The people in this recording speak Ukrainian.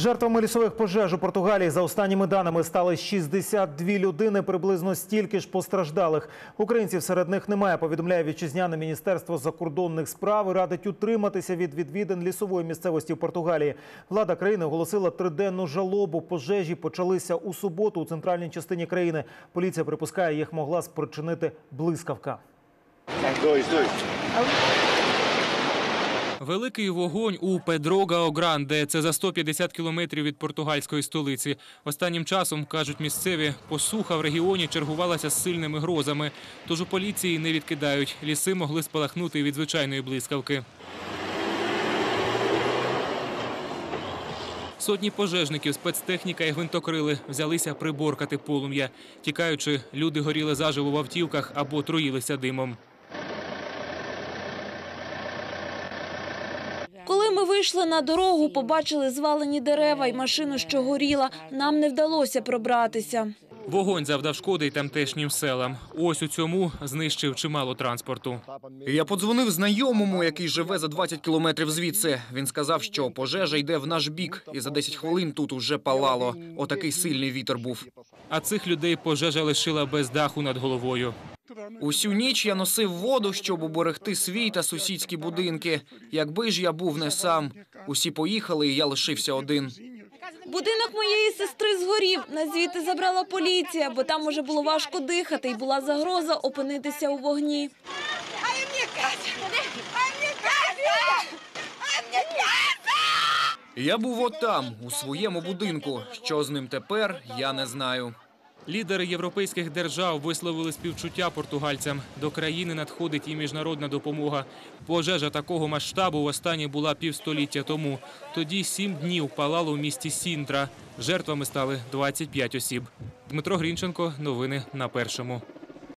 Жертвами лісових пожеж у Португалії за останніми даними стали 62 людини, приблизно стільки ж постраждалих. Українців серед них немає, повідомляє вітчизняне міністерство закордонних справ і радить утриматися від відвідин лісової місцевості в Португалії. Влада країни оголосила триденну жалобу. Пожежі почалися у суботу у центральній частині країни. Поліція припускає, їх могла спричинити блискавка. Dois, dois. Великий вогонь у Педро Гранде. Це за 150 кілометрів від португальської столиці. Останнім часом, кажуть місцеві, посуха в регіоні чергувалася з сильними грозами. Тож у поліції не відкидають. Ліси могли спалахнути від звичайної блискавки. Сотні пожежників, спецтехніка і гвинтокрили взялися приборкати полум'я. Тікаючи, люди горіли заживо в автівках або труїлися димом. Коли ми вийшли на дорогу, побачили звалені дерева і машину, що горіла. Нам не вдалося пробратися. Вогонь завдав шкоди й тамтешнім селам. Ось у цьому знищив чимало транспорту. Я подзвонив знайомому, який живе за 20 кілометрів звідси. Він сказав, що пожежа йде в наш бік, і за 10 хвилин тут уже палало. Отакий сильний вітер був. А цих людей пожежа лишила без даху над головою. Усю ніч я носив воду, щоб уберегти свій та сусідські будинки. Якби ж я був не сам. Усі поїхали, і я лишився один. Будинок моєї сестри згорів. Нас звідти забрала поліція, бо там уже було важко дихати і була загроза опинитися у вогні. Я був отам, у своєму будинку. Що з ним тепер, я не знаю. Лідери європейських держав висловили співчуття португальцям. До країни надходить і міжнародна допомога. Пожежа такого масштабу востаннє була півстоліття тому. Тоді сім днів палало в місті Сінтра. Жертвами стали 25 осіб. Дмитро Грінченко. Новини на першому.